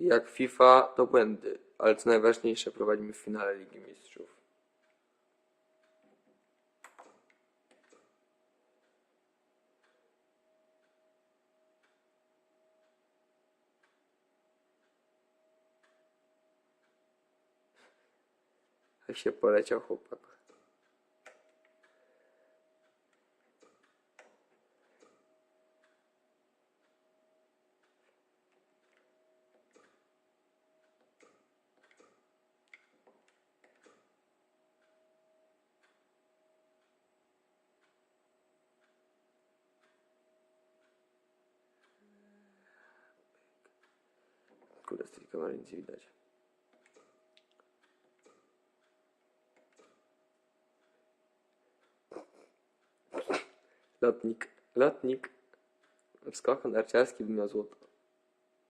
Jak FIFA to błędy, ale co najważniejsze prowadzimy w finale Ligi Mistrzów. Jak się poleciał chłopak. Куда с телеканала не видать? Латник. Латник. Вскакан арчарский бмязот.